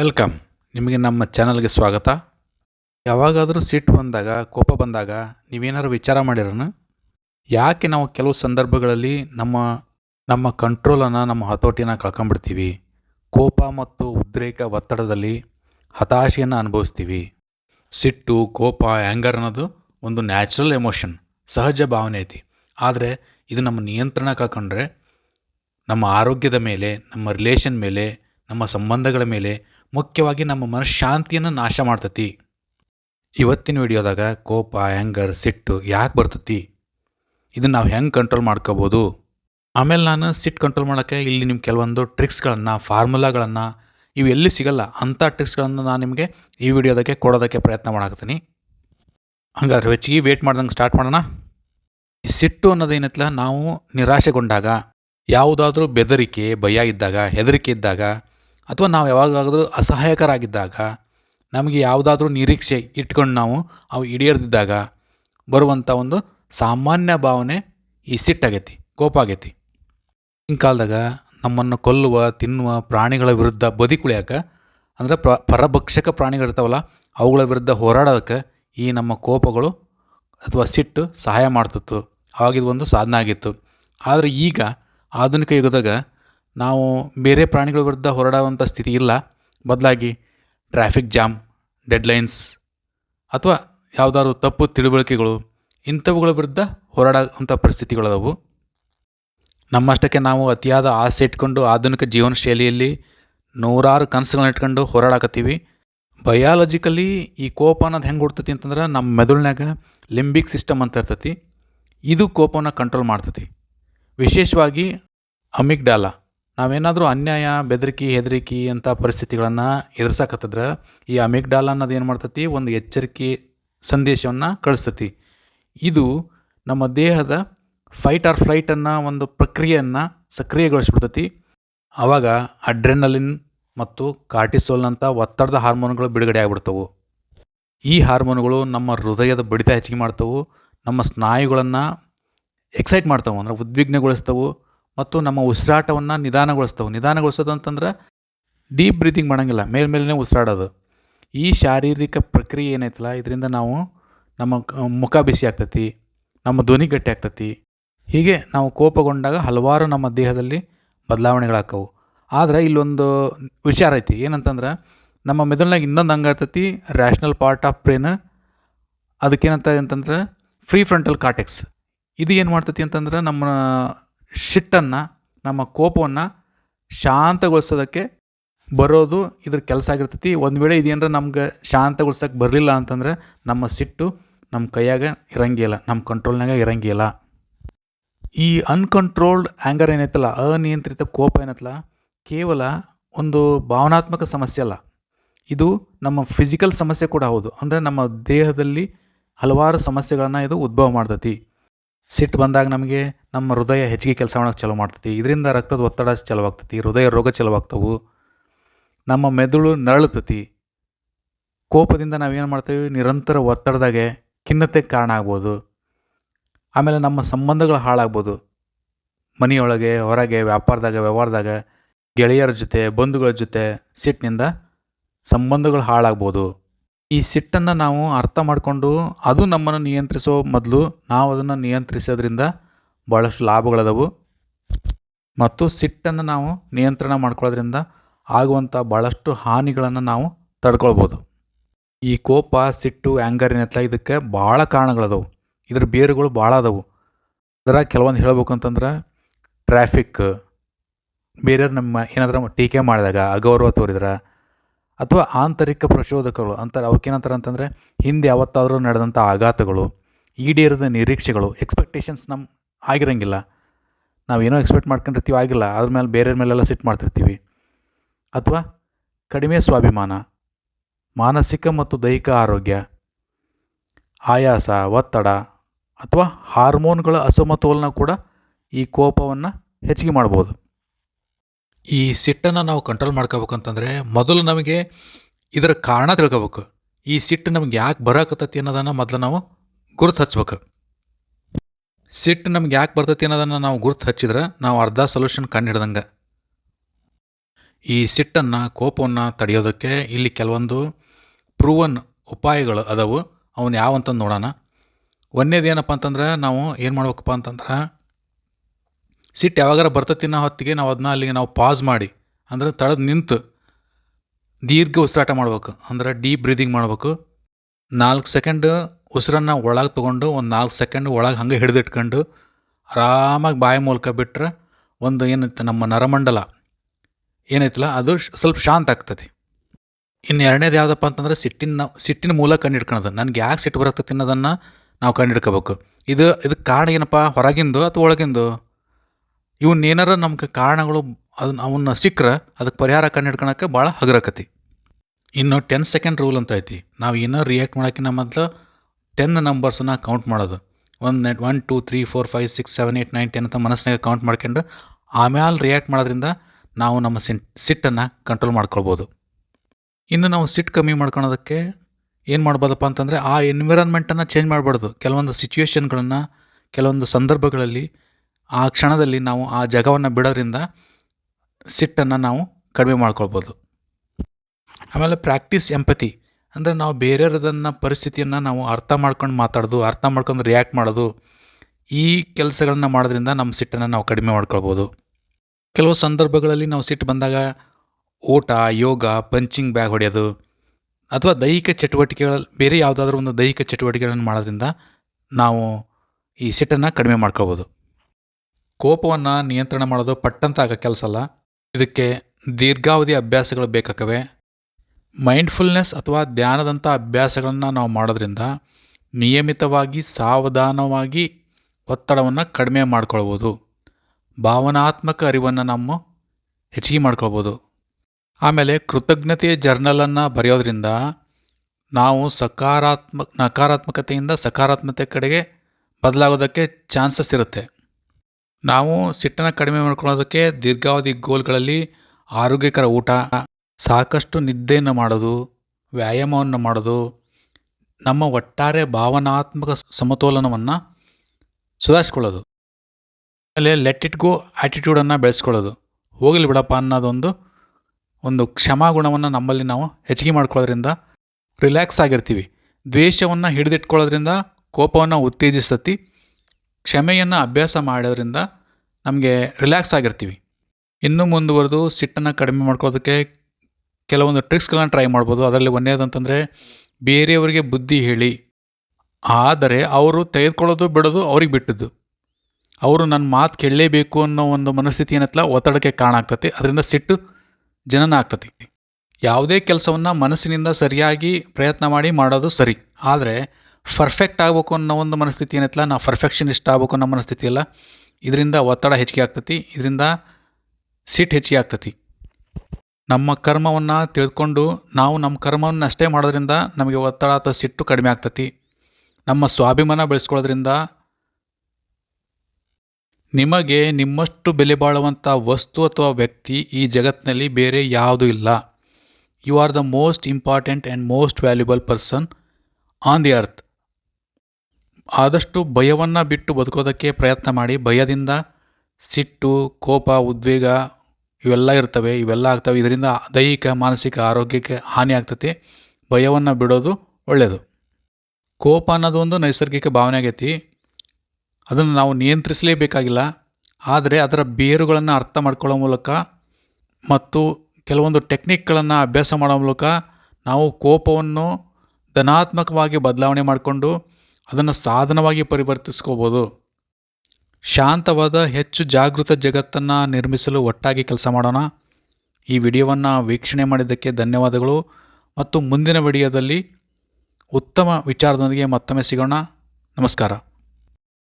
Welcome. ನಿಮಗೆ ನಮ್ಮ ಚಾನಲ್ಗೆ ಸ್ವಾಗತ. ಯಾವಾಗಾದರೂ ಸಿಟ್ಟು ಬಂದಾಗ, ಕೋಪ ಬಂದಾಗ ನೀವೇನಾದ್ರು ವಿಚಾರ ಮಾಡಿರೋಣ ಯಾಕೆ ನಾವು ಕೆಲವು ಸಂದರ್ಭಗಳಲ್ಲಿ ನಮ್ಮ ನಮ್ಮ ಕಂಟ್ರೋಲನ್ನು, ನಮ್ಮ ಹತೋಟಿನ ಕಳ್ಕೊಂಬಿಡ್ತೀವಿ ಕೋಪ ಮತ್ತು ಉದ್ರೇಕ ಒತ್ತಡದಲ್ಲಿ ಹತಾಶೆಯನ್ನು ಅನುಭವಿಸ್ತೀವಿ. ಸಿಟ್ಟು, ಕೋಪ ಆ್ಯಂಗರ್ ಅನ್ನೋದು ಒಂದು ನ್ಯಾಚುರಲ್ ಎಮೋಷನ್, ಸಹಜ ಭಾವನೆ ಐತಿ. ಆದರೆ ಇದು ನಮ್ಮ ನಿಯಂತ್ರಣ ಕಳ್ಕೊಂಡ್ರೆ ನಮ್ಮ ಆರೋಗ್ಯದ ಮೇಲೆ, ನಮ್ಮ ರಿಲೇಷನ್ ಮೇಲೆ, ನಮ್ಮ ಸಂಬಂಧಗಳ ಮೇಲೆ ಮುಖ್ಯವಾಗಿ ನಮ್ಮ ಮನಃಶಾಂತಿಯನ್ನು ನಾಶ ಮಾಡ್ತತಿ. ಇವತ್ತಿನ ವಿಡಿಯೋದಾಗ ಕೋಪ ಆ್ಯಂಗರ್ ಸಿಟ್ಟು ಯಾಕೆ ಬರ್ತತಿ? ಇದನ್ನು ನಾವು ಹೆಂಗೆ ಕಂಟ್ರೋಲ್ ಮಾಡ್ಕೋಬೋದು? ಆಮೇಲೆ ನಾನು ಸಿಟ್ಟು ಕಂಟ್ರೋಲ್ ಮಾಡೋಕ್ಕೆ ಇಲ್ಲಿ ನಿಮ್ಮ ಕೆಲವೊಂದು ಟ್ರಿಕ್ಸ್ಗಳನ್ನು ಫಾರ್ಮುಲಾಗಳನ್ನು ಇವು ಎಲ್ಲಿ ಸಿಗಲ್ಲ ಅಂಥ ಟ್ರಿಕ್ಸ್ಗಳನ್ನು ನಾನು ನಿಮಗೆ ಈ ವಿಡಿಯೋದಕ್ಕೆ ಕೊಡೋದಕ್ಕೆ ಪ್ರಯತ್ನ ಮಾಡಾಕತ್ತೀನಿ. ಹಂಗಾದ್ರೆ ಹೆಚ್ಚಿಗೆ ವೇಟ್ ಮಾಡ್ದಂಗೆ ಸ್ಟಾರ್ಟ್ ಮಾಡೋಣ. ಸಿಟ್ಟು ಅನ್ನೋದೇನಿತ್ತಲ್ಲ ನಾವು ನಿರಾಶೆಗೊಂಡಾಗ, ಯಾವುದಾದ್ರೂ ಬೆದರಿಕೆ, ಭಯ ಇದ್ದಾಗ, ಹೆದರಿಕೆ ಇದ್ದಾಗ ಅಥವಾ ನಾವು ಯಾವಾಗಾದರೂ ಅಸಹಾಯಕರಾಗಿದ್ದಾಗ, ನಮಗೆ ಯಾವುದಾದ್ರೂ ನಿರೀಕ್ಷೆ ಇಟ್ಕೊಂಡು ನಾವು ಅವು ಈಡೇರದಿದ್ದಾಗ ಬರುವಂಥ ಒಂದು ಸಾಮಾನ್ಯ ಭಾವನೆ ಈ ಸಿಟ್ಟಾಗೈತಿ ಕೋಪ ಆಗೈತಿ. ಈಗಿನ ಕಾಲದಾಗ ನಮ್ಮನ್ನು ಕೊಲ್ಲುವ, ತಿನ್ನುವ ಪ್ರಾಣಿಗಳ ವಿರುದ್ಧ ಬದಿಕುಳಿಯಾಕ ಅಂದರೆ ಪ್ರ, ಪರಭಕ್ಷಕ ಪ್ರಾಣಿಗಳಿರ್ತಾವಲ್ಲ ಅವುಗಳ ವಿರುದ್ಧ ಹೋರಾಡೋದಕ್ಕೆ ಈ ನಮ್ಮ ಕೋಪಗಳು ಅಥವಾ ಸಿಟ್ಟು ಸಹಾಯ ಮಾಡ್ತಿತ್ತು. ಆವಾಗ ಇದು ಒಂದು ಸಾಧನ ಆಗಿತ್ತು. ಆದರೆ ಈಗ ಆಧುನಿಕ ಯುಗದಾಗ ನಾವು ಬೇರೆ ಪ್ರಾಣಿಗಳ ವಿರುದ್ಧ ಹೋರಾಡುವಂಥ ಸ್ಥಿತಿ ಇಲ್ಲ. ಬದಲಾಗಿ ಟ್ರಾಫಿಕ್ ಜಾಮ್ ಡೆಡ್ಲೈನ್ಸ್ ಅಥವಾ ಯಾವುದಾದ್ರು ತಪ್ಪು ತಿಳುವಳಿಕೆಗಳು ಇಂಥವುಗಳ ವಿರುದ್ಧ ಹೋರಾಡುವಂಥ ಪರಿಸ್ಥಿತಿಗಳದವು ನಮ್ಮಷ್ಟಕ್ಕೆ ನಾವು ಅತಿಯಾದ ಆಸೆ ಇಟ್ಕೊಂಡು ಆಧುನಿಕ ಜೀವನ ಶೈಲಿಯಲ್ಲಿ ನೂರಾರು ಕನಸುಗಳನ್ನ ಇಟ್ಕೊಂಡು ಹೋರಾಡಕತ್ತೀವಿ. ಬಯಾಲಜಿಕಲಿ ಈ ಕೋಪ ಅನ್ನೋದು ಹೆಂಗೆ ಹುಡ್ತತಿ ಅಂತಂದ್ರೆ ನಮ್ಮ ಮೆದುಳಿನಾಗ ಲಿಂಬಿಕ್ ಸಿಸ್ಟಮ್ ಅಂತ ಇರ್ತತಿ. ಇದು ಕೋಪನ ಕಂಟ್ರೋಲ್ ಮಾಡ್ತತಿ. ವಿಶೇಷವಾಗಿ ಅಮಿಗ್ಡಾಲ. ನಾವೇನಾದರೂ ಅನ್ಯಾಯ, ಬೆದರಿಕೆ, ಹೆದರಿಕೆ ಅಂಥ ಪರಿಸ್ಥಿತಿಗಳನ್ನು ಎದುರ್ಸಕತ್ತಿದ್ರೆ ಈ ಅಮಿಗ್ಡಾಲ ಅನ್ನೋದು ಏನು ಮಾಡ್ತತಿ? ಒಂದು ಎಚ್ಚರಿಕೆ ಸಂದೇಶವನ್ನು ಕಳಿಸ್ತತಿ ಇದು ನಮ್ಮ ದೇಹದ ಫೈಟ್ ಆರ್ ಫ್ಲೈಟನ್ನು ಒಂದು ಪ್ರಕ್ರಿಯೆಯನ್ನು ಸಕ್ರಿಯಗೊಳಿಸ್ಬಿಡ್ತತಿ. ಆವಾಗ ಅಡ್ರೆನಲಿನ್ ಮತ್ತು ಕಾರ್ಟಿಸೋಲ್ನಂಥ ಒತ್ತಡದ ಹಾರ್ಮೋನ್ಗಳು ಬಿಡುಗಡೆ ಆಗಿಬಿಡ್ತವೆ. ಈ ಹಾರ್ಮೋನ್ಗಳು ನಮ್ಮ ಹೃದಯದ ಬಡಿತ ಹೆಚ್ಚಿಗೆ ಮಾಡ್ತವು. ನಮ್ಮ ಸ್ನಾಯುಗಳನ್ನು ಎಕ್ಸೈಟ್ ಮಾಡ್ತವೆ, ಅಂದರೆ ಉದ್ವಿಗ್ನಗೊಳಿಸ್ತವು. ಮತ್ತು ನಮ್ಮ ಉಸಿರಾಟವನ್ನು ನಿಧಾನಗೊಳಿಸ್ತವೆ. ನಿಧಾನಗೊಳಿಸೋದು ಅಂತಂದ್ರೆ ಡೀಪ್ ಬ್ರೀತಿಂಗ್ ಮಾಡೋಂಗಿಲ್ಲ. ಮೇಲ್ಮೇಲೇ ಉಸಿರಾಡೋದು. ಈ ಶಾರೀರಿಕ ಪ್ರಕ್ರಿಯೆ ಏನೈತಲ್ಲ, ಇದರಿಂದ ನಾವು ನಮ್ಮ ಮುಖ ಬಿಸಿ ಆಗ್ತತಿ, ನಮ್ಮ ಧ್ವನಿ ಗಟ್ಟಿ ಆಗ್ತತಿ. ಹೀಗೆ ನಾವು ಕೋಪಗೊಂಡಾಗ ಹಲವಾರು ನಮ್ಮ ದೇಹದಲ್ಲಿ ಬದಲಾವಣೆಗಳಾಕ್ಕವು ಆದರೆ ಇಲ್ಲೊಂದು ವಿಚಾರ ಐತಿ. ಏನಂತಂದ್ರೆ ನಮ್ಮ ಮೆದುಳಿನಾಗ ಇನ್ನೊಂದು ಹಂಗೆ ಇರ್ತೈತಿ ರ್ಯಾಷನಲ್ ಪಾರ್ಟ್ ಆಫ್ ಬ್ರೇನ್ ಅದಕ್ಕೇನಂತ ಅಂತಂದ್ರೆ ಫ್ರೀ ಫ್ರಂಟಲ್ ಕಾರ್ಟೆಕ್ಸ್ ಇದು ಏನು ಮಾಡ್ತೈತಿ ಅಂತಂದ್ರೆ ನಮ್ಮ ಶಿಟ್ಟನ್ನು ನಮ್ಮ ಕೋಪವನ್ನು ಶಾಂತಗೊಳಿಸೋದಕ್ಕೆ ಬರೋದು ಇದ್ರ ಕೆಲಸ ಆಗಿರ್ತೈತಿ. ಒಂದು ವೇಳೆ ಇದೇನರ ನಮ್ಗೆ ಶಾಂತಗೊಳ್ಸೋಕ್ಕೆ ಬರಲಿಲ್ಲ ಅಂತಂದ್ರೆ ನಮ್ಮ ಸಿಟ್ಟು ನಮ್ಮ ಕೈಯಾಗ ಇರಂಗಿಲ್ಲ ನಮ್ಮ ಕಂಟ್ರೋಲ್ನಾಗ ಇರಂಗಿಲ್ಲ. ಈ ಅನ್ಕಂಟ್ರೋಲ್ಡ್ ಆ್ಯಂಗರ್ ಏನೈತಲ್ಲ, ಅನಿಯಂತ್ರಿತ ಕೋಪ ಏನೈತಲ್ಲ, ಕೇವಲ ಒಂದು ಭಾವನಾತ್ಮಕ ಸಮಸ್ಯೆ ಅಲ್ಲ. ಇದು ನಮ್ಮ ಫಿಸಿಕಲ್ ಸಮಸ್ಯೆ ಕೂಡ ಹೌದು. ಅಂದರೆ ನಮ್ಮ ದೇಹದಲ್ಲಿ ಹಲವಾರು ಸಮಸ್ಯೆಗಳನ್ನು ಇದು ಉದ್ಭವ ಮಾಡ್ತೈತಿ. ಸಿಟ್ಟು ಬಂದಾಗ ನಮಗೆ ನಮ್ಮ ಹೃದಯ ಹೆಚ್ಚಿಗೆ ಕೆಲಸ ಮಾಡೋಕ್ಕೆ ಚಲೋ ಮಾಡ್ತೈತಿ. ಇದರಿಂದ ರಕ್ತದ ಒತ್ತಡ ಚಲೋ ಆಗ್ತೈತಿ ಹೃದಯ ರೋಗ ಚಲೋ ಆಗ್ತವು ನಮ್ಮ ಮೆದುಳು ನರಳುತ್ತತಿ ಕೋಪದಿಂದ ನಾವೇನು ಮಾಡ್ತೀವಿ? ನಿರಂತರ ಒತ್ತಡದಾಗೆ ಖಿನ್ನತೆಗೆ ಕಾರಣ ಆಗ್ಬೋದು. ಆಮೇಲೆ ನಮ್ಮ ಸಂಬಂಧಗಳು ಹಾಳಾಗ್ಬೋದು. ಮನೆಯೊಳಗೆ, ಹೊರಗೆ, ವ್ಯಾಪಾರದಾಗ, ವ್ಯವಹಾರದಾಗ ಗೆಳೆಯರ ಜೊತೆ, ಬಂಧುಗಳ ಜೊತೆ ಸಿಟ್ಟಿನಿಂದ ಸಂಬಂಧಗಳು ಹಾಳಾಗ್ಬೋದು. ಈ ಸಿಟ್ಟನ್ನು ನಾವು ಅರ್ಥ ಮಾಡಿಕೊಂಡು ಅದು ನಮ್ಮನ್ನು ನಿಯಂತ್ರಿಸೋ ಮೊದಲು ನಾವು ಅದನ್ನು ನಿಯಂತ್ರಿಸೋದ್ರಿಂದ ಭಾಳಷ್ಟು ಲಾಭಗಳದವು. ಮತ್ತು ಸಿಟ್ಟನ್ನು ನಾವು ನಿಯಂತ್ರಣ ಮಾಡ್ಕೊಳ್ಳೋದ್ರಿಂದ ಆಗುವಂಥ ಭಾಳಷ್ಟು ಹಾನಿಗಳನ್ನು ನಾವು ತಡ್ಕೊಳ್ಬೋದು. ಈ ಕೋಪ, ಸಿಟ್ಟು ಆ್ಯಂಗರಿನ ಏನೈತಲ್ಲ ಇದಕ್ಕೆ ಭಾಳ ಕಾರಣಗಳದವು. ಇದ್ರ ಬೇರುಗಳು ಭಾಳ ಅದಾವು. ಅದರ ಕೆಲವೊಂದು ಹೇಳಬೇಕು ಅಂತಂದ್ರೆ ಟ್ರಾಫಿಕ್, ಬೇರೆಯವ್ರು ನಮ್ಮ ಏನಾದರೂ ಟೀಕೆ ಮಾಡಿದಾಗ, ಅಗೌರವ ತೋರಿದ್ರೆ ಅಥವಾ ಆಂತರಿಕ ಪ್ರಚೋದಕಗಳು, ಅಂತಾರೆ ಅವಕ್ಕೇನಂತಾರೆ ಅಂತಂದರೆ, ಹಿಂದೆ ಯಾವತ್ತಾದರೂ ನಡೆದಂಥ ಆಘಾತಗಳು, ಈಡೇರದ ನಿರೀಕ್ಷೆಗಳು ಎಕ್ಸ್ಪೆಕ್ಟೇಷನ್ಸ್ ನಮ್ಮ ಆಗಿರಂಗಿಲ್ಲ. ನಾವೇನೋ ಎಕ್ಸ್ಪೆಕ್ಟ್ ಮಾಡ್ಕೊಂಡಿರ್ತೀವಿ, ಆಗಿಲ್ಲ. ಅದ್ರ ಮೇಲೆ ಬೇರೆಯವ್ರ ಮೇಲೆಲ್ಲ ಸಿಟ್ಟು ಮಾಡ್ತಿರ್ತೀವಿ. ಅಥವಾ ಕಡಿಮೆ ಸ್ವಾಭಿಮಾನ, ಮಾನಸಿಕ ಮತ್ತು ದೈಹಿಕ ಆರೋಗ್ಯ, ಆಯಾಸ, ಒತ್ತಡ, ಅಥವಾ ಹಾರ್ಮೋನ್ಗಳ ಅಸಮತೋಲನ ಕೂಡ ಈ ಕೋಪವನ್ನು ಹೆಚ್ಚಿಗೆ ಮಾಡ್ಬೋದು. ಈ ಸಿಟ್ಟನ್ನು ನಾವು ಕಂಟ್ರೋಲ್ ಮಾಡ್ಕೋಬೇಕಂತಂದರೆ ಮೊದಲು ನಮಗೆ ಇದರ ಕಾರಣ ತಿಳ್ಕೋಬೇಕು. ಈ ಸಿಟ್ಟು ನಮ್ಗೆ ಯಾಕೆ ಬರೋಕತ್ತತಿ ಅನ್ನೋದನ್ನು ಮೊದಲು ನಾವು ಗುರುತು ಹಚ್ಬೇಕು. ಸಿಟ್ಟು ನಮ್ಗೆ ಯಾಕೆ ಬರ್ತೈತಿ ಅನ್ನೋದನ್ನು ನಾವು ಗುರುತು ಹಚ್ಚಿದ್ರೆ ನಾವು ಅರ್ಧ ಸೊಲ್ಯೂಷನ್ ಕಂಡು ಹಿಡ್ದಂಗೆ ಈ ಸಿಟ್ಟನ್ನು, ಕೋಪವನ್ನು ತಡೆಯೋದಕ್ಕೆ ಇಲ್ಲಿ ಕೆಲವೊಂದು ಪ್ರೂವನ್ ಉಪಾಯಗಳು ಅದಾವು. ಅವನು ಯಾವಂತ ನೋಡೋಣ. ಒಂದೇದು ಏನಪ್ಪ ಅಂತಂದ್ರೆ ನಾವು ಏನು ಮಾಡ್ಬೇಕಪ್ಪ ಅಂತಂದ್ರೆ ಸಿಟ್ಟು ಯಾವಾಗಾರ ಬರ್ತತಿನ ಹೊತ್ತಿಗೆ ನಾವು ಅದನ್ನ ಅಲ್ಲಿಗೆ ನಾವು ಪಾಸ್ ಮಾಡಿ, ಅಂದ್ರೆ ತಳೆದು ನಿಂತು ದೀರ್ಘ ಉಸಿರಾಟ ಮಾಡ್ಬೇಕು, ಅಂದ್ರೆ ಡೀಪ್ ಬ್ರೀದಿಂಗ್ ಮಾಡಬೇಕು. ನಾಲ್ಕು ಸೆಕೆಂಡ್ ಉಸಿರನ್ನು ಒಳಗೆ ತೊಗೊಂಡು, ಒಂದು ನಾಲ್ಕು ಸೆಕೆಂಡ್ ಒಳಗೆ ಹಂಗೆ ಹಿಡಿದಿಟ್ಕೊಂಡು ಆರಾಮಾಗಿ ಬಾಯಿ ಮೂಲಕ ಬಿಟ್ಟರೆ ಒಂದು ಏನೈತೆ ನಮ್ಮ ನರಮಂಡಲ, ಏನೈತಲ್ಲ, ಅದು ಸ್ವಲ್ಪ ಶಾಂತ ಆಗ್ತತಿ ಇನ್ನು ಎರಡನೇದು ಯಾವುದಪ್ಪ ಅಂತಂದ್ರೆ ಸಿಟ್ಟಿನ ಸಿಟ್ಟಿನ ಮೂಲ ಕಂಡಿಡ್ಕೊಳೋದು ನನಗೆ ಯಾಕೆ ಸಿಟ್ಟು ಬರತ್ತತಿ ಅನ್ನೋದನ್ನು ನಾವು ಕಂಡಿಡ್ಕೋಬೇಕು ಇದು ಇದಕ್ಕೆ ಕಾರಣ ಏನಪ್ಪ, ಹೊರಗಿಂದು ಅಥವಾ ಒಳಗಿಂದು? ಇವನ್ ಏನಾರ ನಮ್ಗೆ ಕಾರಣಗಳು ಅದನ್ನ ಅವನ್ನ ಸಿಕ್ಕರೆ ಅದಕ್ಕೆ ಪರಿಹಾರ ಕಂಡಿಡ್ಕೊಳಕ್ಕೆ ಭಾಳ ಹಗರಕತಿ. ಇನ್ನು ಟೆನ್ ಸೆಕೆಂಡ್ ರೂಲ್ ಅಂತ ಐತಿ. ನಾವು ಏನೋ ರಿಯಾಕ್ಟ್ ಮಾಡೋಕ್ಕಿಂತ ಮೊದಲು ಟೆನ್ ನಂಬರ್ಸನ್ನ ಕೌಂಟ್ ಮಾಡೋದು. ಒಂದು net one two three four five six seven eight nine ten ಅಂತ ಮನಸ್ಸಿನಾಗ ಕೌಂಟ್ ಮಾಡ್ಕೊಂಡು ಆಮೇಲೆ ರಿಯಾಕ್ಟ್ ಮಾಡೋದ್ರಿಂದ ನಾವು ನಮ್ಮ ಸಿನ್, ಸಿಟ್ಟನ್ನು ಕಂಟ್ರೋಲ್ ಮಾಡ್ಕೊಳ್ಬೋದು. ಇನ್ನು ನಾವು ಸಿಟ್ಟು ಕಮ್ಮಿ ಮಾಡ್ಕೊಳೋದಕ್ಕೆ ಏನು ಮಾಡ್ಬೋದಪ್ಪ ಅಂತಂದರೆ ಆ ಎನ್ವಿರಾನ್ಮೆಂಟನ್ನು ಚೇಂಜ್ ಮಾಡಬಾರ್ದು. ಕೆಲವೊಂದು ಸಿಚುವೇಶನ್ಗಳನ್ನು ಕೆಲವೊಂದು ಸಂದರ್ಭಗಳಲ್ಲಿ ಆ ಕ್ಷಣದಲ್ಲಿ ನಾವು ಆ ಜಾಗವನ್ನು ಬಿಡೋದ್ರಿಂದ ಸಿಟ್ಟನ್ನು ನಾವು ಕಡಿಮೆ ಮಾಡ್ಕೊಳ್ಬೋದು. ಆಮೇಲೆ ಪ್ರಾಕ್ಟೀಸ್ ಎಂಪತಿ ಅಂದರೆ ನಾವು ಬೇರೆಯವ್ರದನ್ನು ಪರಿಸ್ಥಿತಿಯನ್ನು ನಾವು ಅರ್ಥ ಮಾಡ್ಕೊಂಡು ಮಾತಾಡೋದು, ಅರ್ಥ ಮಾಡ್ಕೊಂಡು ರಿಯಾಕ್ಟ್ ಮಾಡೋದು, ಈ ಕೆಲಸಗಳನ್ನ ಮಾಡೋದ್ರಿಂದ ನಮ್ಮ ಸಿಟ್ಟನ್ನು ನಾವು ಕಡಿಮೆ ಮಾಡ್ಕೊಳ್ಬೋದು. ಕೆಲವು ಸಂದರ್ಭಗಳಲ್ಲಿ ನಾವು ಸಿಟ್ಟು ಬಂದಾಗ ಓಟ, ಯೋಗ ಪಂಚಿಂಗ್ ಬ್ಯಾಗ್ ಹೊಡೆಯೋದು ಅಥವಾ ದೈಹಿಕ ಚಟುವಟಿಕೆಗಳಲ್ಲಿ ಬೇರೆ ಯಾವುದಾದ್ರೂ ಒಂದು ದೈಹಿಕ ಚಟುವಟಿಕೆಗಳನ್ನು ಮಾಡೋದ್ರಿಂದ ನಾವು ಈ ಸಿಟ್ಟನ್ನು ಕಡಿಮೆ ಮಾಡ್ಕೊಳ್ಬೋದು. ಕೋಪವನ್ನು ನಿಯಂತ್ರಣ ಮಾಡೋದು ಪಟ್ಟಂತ ಆಗೋ ಕೆಲಸ ಅಲ್ಲ. ಇದಕ್ಕೆ ದೀರ್ಘಾವಧಿ ಅಭ್ಯಾಸಗಳು ಬೇಕಾಗವೆ. ಮೈಂಡ್ಫುಲ್ನೆಸ್ ಅಥವಾ ಧ್ಯಾನದಂಥ ಅಭ್ಯಾಸಗಳನ್ನು ನಾವು ಮಾಡೋದ್ರಿಂದ ನಿಯಮಿತವಾಗಿ ಸಾವಧಾನವಾಗಿ ಒತ್ತಡವನ್ನು ಕಡಿಮೆ ಮಾಡ್ಕೊಳ್ಬೋದು. ಭಾವನಾತ್ಮಕ ಅರಿವನ್ನು ನಮ್ಮ ಹೆಚ್ಚಿಗೆ ಮಾಡ್ಕೊಳ್ಬೋದು. ಆಮೇಲೆ ಕೃತಜ್ಞತೆಯ ಜರ್ನಲನ್ನು ಬರೆಯೋದ್ರಿಂದ ನಾವು ಸಕಾರಾತ್ಮಕ ನಕಾರಾತ್ಮಕತೆಯಿಂದ ಸಕಾರಾತ್ಮಕತೆ ಕಡೆಗೆ ಬದಲಾಗೋದಕ್ಕೆ ಚಾನ್ಸಸ್ ಇರುತ್ತೆ. ನಾವು ಸಿಟ್ಟನ್ನು ಕಡಿಮೆ ಮಾಡ್ಕೊಳ್ಳೋದಕ್ಕೆ ದೀರ್ಘಾವಧಿ ಗೋಲ್ಗಳಲ್ಲಿ ಆರೋಗ್ಯಕರ ಊಟ, ಸಾಕಷ್ಟು ನಿದ್ದೆಯನ್ನು ಮಾಡೋದು, ವ್ಯಾಯಾಮವನ್ನು ಮಾಡೋದು, ನಮ್ಮ ಒಟ್ಟಾರೆ ಭಾವನಾತ್ಮಕ ಸಮತೋಲನವನ್ನು ಸುಧಾರಿಸ್ಕೊಳ್ಳೋದು. ಆಮೇಲೆ ಲೆಟ್ ಇಟ್ ಗೋ ಆ್ಯಟಿಟ್ಯೂಡನ್ನು ಬೆಳೆಸ್ಕೊಳ್ಳೋದು. ಹೋಗಲಿ ಬಿಡಪ್ಪ ಅನ್ನೋದೊಂದು, ಒಂದು ಕ್ಷಮಾಗುಣವನ್ನು ನಮ್ಮಲ್ಲಿ ನಾವು ಹೆಚ್ಚಿಗೆ ಮಾಡ್ಕೊಳ್ಳೋದ್ರಿಂದ ರಿಲ್ಯಾಕ್ಸ್ ಆಗಿರ್ತೀವಿ. ದ್ವೇಷವನ್ನು ಹಿಡಿದಿಟ್ಕೊಳ್ಳೋದ್ರಿಂದ ಕೋಪವನ್ನು ಉತ್ತೇಜಿಸ್ತತಿ. ಕ್ಷಮೆಯನ್ನು ಅಭ್ಯಾಸ ಮಾಡೋದ್ರಿಂದ ನಮಗೆ ರಿಲ್ಯಾಕ್ಸ್ ಆಗಿರ್ತೀವಿ. ಇನ್ನೂ ಮುಂದುವರೆದು ಸಿಟ್ಟನ್ನು ಕಡಿಮೆ ಮಾಡ್ಕೊಳ್ಳೋದಕ್ಕೆ ಕೆಲವೊಂದು ಟ್ರಿಕ್ಸ್ಗಳನ್ನ ಟ್ರೈ ಮಾಡ್ಬೋದು. ಅದರಲ್ಲಿ ಒಂದೇದಂತಂದರೆ ಬೇರೆಯವರಿಗೆ ಬುದ್ಧಿ ಹೇಳಿ. ಆದರೆ ಅವರು ತೆಗೆದುಕೊಳ್ಳೋದು, ಬಿಡೋದು ಅವ್ರಿಗೆ ಬಿಟ್ಟಿದ್ದು. ಅವರು ನನ್ನ ಮಾತು ಕೇಳಲೇಬೇಕು ಅನ್ನೋ ಒಂದು ಮನಸ್ಥಿತಿ ಏನತ್ತಲ್ಲ ಒತ್ತಡಕ್ಕೆ ಕಾರಣ ಆಗ್ತತಿ. ಅದರಿಂದ ಸಿಟ್ಟು ಜನನ ಆಗ್ತತಿ. ಯಾವುದೇ ಕೆಲಸವನ್ನು ಮನಸ್ಸಿನಿಂದ ಸರಿಯಾಗಿ ಪ್ರಯತ್ನ ಮಾಡಿ ಮಾಡೋದು ಸರಿ. ಆದರೆ ಪರ್ಫೆಕ್ಟ್ ಆಗಬೇಕು ಅನ್ನೋ ಒಂದು ಮನಸ್ಥಿತಿ ಏನೈತಲ್ಲ ನಾವು ಪರ್ಫೆಕ್ಷನಿಸ್ಟ್ ಆಗಬೇಕು ಅನ್ನೋ ಮನಸ್ಥಿತಿ ಅಲ್ಲ, ಇದರಿಂದ ಒತ್ತಡ ಹೆಚ್ಚಿಗೆ ಆಗ್ತತಿ, ಇದರಿಂದ ಸಿಟ್ಟು ಹೆಚ್ಚಿಗೆ ಆಗ್ತತಿ. ನಮ್ಮ ಕರ್ಮವನ್ನು ತಿಳ್ಕೊಂಡು ನಾವು ನಮ್ಮ ಕರ್ಮವನ್ನು ಅಷ್ಟೇ ಮಾಡೋದ್ರಿಂದ ನಮಗೆ ಒತ್ತಡ ಅಥವಾ ಸಿಟ್ಟು ಕಡಿಮೆ ಆಗ್ತತಿ. ನಮ್ಮ ಸ್ವಾಭಿಮಾನ ಬೆಳೆಸ್ಕೊಳ್ಳೋದ್ರಿಂದ ನಿಮಗೆ ನಿಮ್ಮಷ್ಟು ಬೆಲೆ ಬಾಳುವಂಥ ವಸ್ತು ಅಥವಾ ವ್ಯಕ್ತಿ ಈ ಜಗತ್ತಿನಲ್ಲಿ ಬೇರೆ ಯಾವುದೂ ಇಲ್ಲ. You are the most important and most valuable person on the earth ಆದಷ್ಟು ಭಯವನ್ನು ಬಿಟ್ಟು ಬದುಕೋದಕ್ಕೆ ಪ್ರಯತ್ನ ಮಾಡಿ, ಭಯದಿಂದ ಸಿಟ್ಟು, ಕೋಪ, ಉದ್ವೇಗ ಇವೆಲ್ಲ ಇರ್ತವೆ, ಇವೆಲ್ಲ ಆಗ್ತವೆ. ಇದರಿಂದ ದೈಹಿಕ, ಮಾನಸಿಕ ಆರೋಗ್ಯಕ್ಕೆ ಹಾನಿ ಆಗ್ತತಿ ಭಯವನ್ನು ಬಿಡೋದು ಒಳ್ಳೆಯದು ಕೋಪ ಅನ್ನೋದು ಒಂದು ನೈಸರ್ಗಿಕ ಭಾವನೆ ಆಗೈತಿ. ಅದನ್ನು ನಾವು ನಿಯಂತ್ರಿಸಲೇಬೇಕಾಗಿಲ್ಲ. ಆದರೆ ಅದರ ಬೇರುಗಳನ್ನು ಅರ್ಥ ಮಾಡ್ಕೊಳ್ಳೋ ಮೂಲಕ ಮತ್ತು ಕೆಲವೊಂದು ಟೆಕ್ನಿಕ್ಗಳನ್ನು ಅಭ್ಯಾಸ ಮಾಡೋ ಮೂಲಕ ನಾವು ಕೋಪವನ್ನು ಧನಾತ್ಮಕವಾಗಿ ಬದಲಾವಣೆ ಮಾಡಿಕೊಂಡು ಅದನ್ನು ಸಾಧನವಾಗಿ ಪರಿವರ್ತಿಸ್ಕೋಬೋದು. ಶಾಂತವಾದ, ಹೆಚ್ಚು ಜಾಗೃತ ಜಗತ್ತನ್ನು ನಿರ್ಮಿಸಲು ಒಟ್ಟಾಗಿ ಕೆಲಸ ಮಾಡೋಣ. ಈ ವಿಡಿಯೋವನ್ನು ವೀಕ್ಷಣೆ ಮಾಡಿದ್ದಕ್ಕೆ ಧನ್ಯವಾದಗಳು ಮತ್ತು ಮುಂದಿನ ವಿಡಿಯೋದಲ್ಲಿ ಉತ್ತಮ ವಿಚಾರದೊಂದಿಗೆ ಮತ್ತೊಮ್ಮೆ ಸಿಗೋಣ. ನಮಸ್ಕಾರ.